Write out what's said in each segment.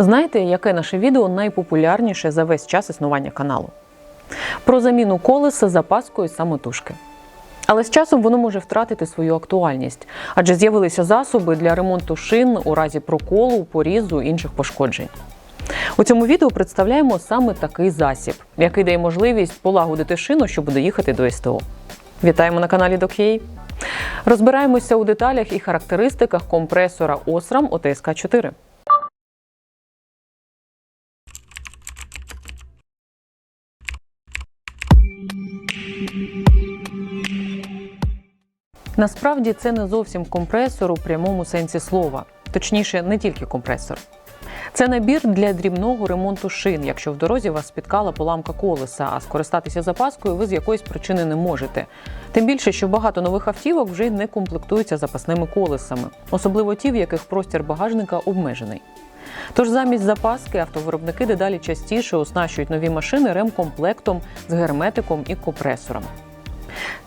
Знаєте, яке наше відео найпопулярніше за весь час існування каналу? Про заміну колеса запаскою самотужки. Але з часом воно може втратити свою актуальність, адже з'явилися засоби для ремонту шин у разі проколу, порізу інших пошкоджень. У цьому відео представляємо саме такий засіб, який дає можливість полагодити шину, щоб доїхати до СТО. Вітаємо на каналі Док'єй. Розбираємося у деталях і характеристиках компресора Osram OTSK 4. Насправді це не зовсім компресор у прямому сенсі слова, точніше, не тільки компресор. Це набір для дрібного ремонту шин, якщо в дорозі вас спіткала поламка колеса, а скористатися запаскою ви з якоїсь причини не можете. Тим більше, що багато нових автівок вже не комплектуються запасними колесами, особливо ті, в яких простір багажника обмежений. Тож замість запаски автовиробники дедалі частіше оснащують нові машини ремкомплектом з герметиком і компресором.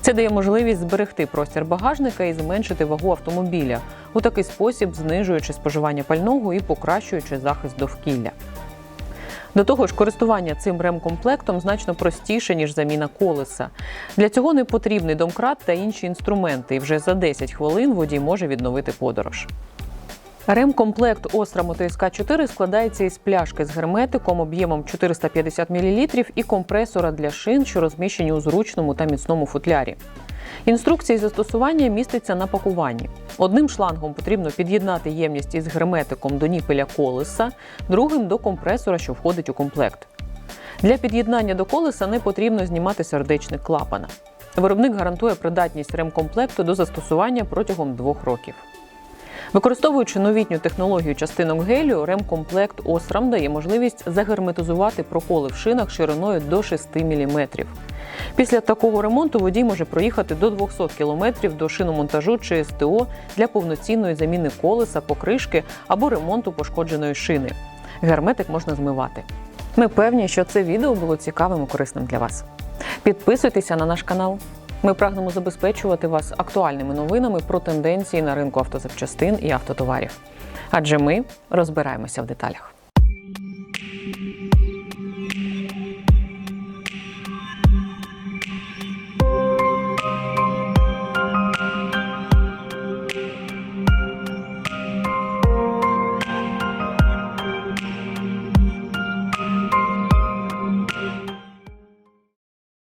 Це дає можливість зберегти простір багажника і зменшити вагу автомобіля, у такий спосіб знижуючи споживання пального і покращуючи захист довкілля. До того ж, користування цим ремкомплектом значно простіше, ніж заміна колеса. Для цього не потрібний домкрат та інші інструменти, і вже за 10 хвилин водій може відновити подорож. Ремкомплект Osram OTSK 4 складається із пляшки з герметиком об'ємом 450 мл і компресора для шин, що розміщені у зручному та міцному футлярі. Інструкція застосування міститься на пакуванні. Одним шлангом потрібно під'єднати ємність із герметиком до ніпеля колеса, другим до компресора, що входить у комплект. Для під'єднання до колеса не потрібно знімати сердечник клапана. Виробник гарантує придатність ремкомплекту до застосування протягом двох років. Використовуючи новітню технологію частинок гелію, ремкомплект Osram дає можливість загерметизувати проколи в шинах шириною до 6 мм. Після такого ремонту водій може проїхати до 200 км до шиномонтажу чи СТО для повноцінної заміни колеса, покришки або ремонту пошкодженої шини. Герметик можна змивати. Ми певні, що це відео було цікавим і корисним для вас. Підписуйтеся на наш канал. Ми прагнемо забезпечувати вас актуальними новинами про тенденції на ринку автозапчастин і автотоварів. Адже ми розбираємося в деталях.